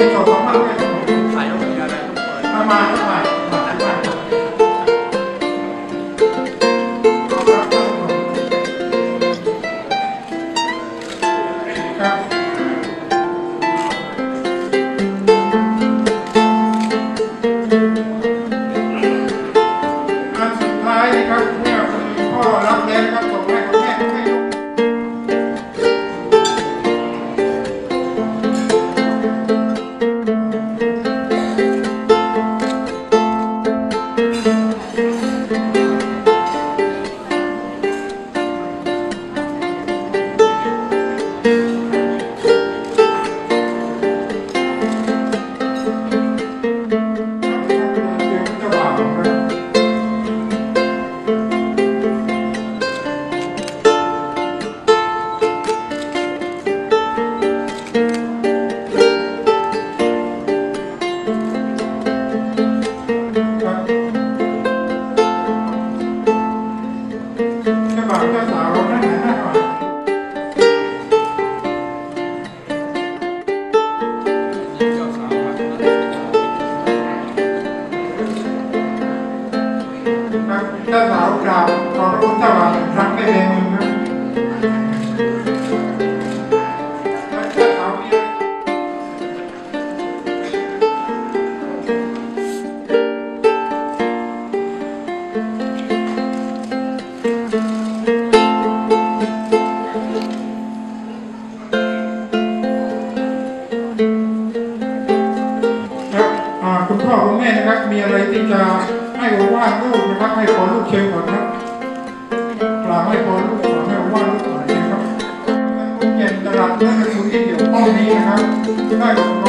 左手方便的同时采 เจ้ารักไม่เป็งคุณพ่อคุณแม่นะครับ มีอะไรที่จะให้ว่าลูกนะครับ ให้ขอลูกเชิญก่อนครับ naar 30 voor India. Alle 9 naar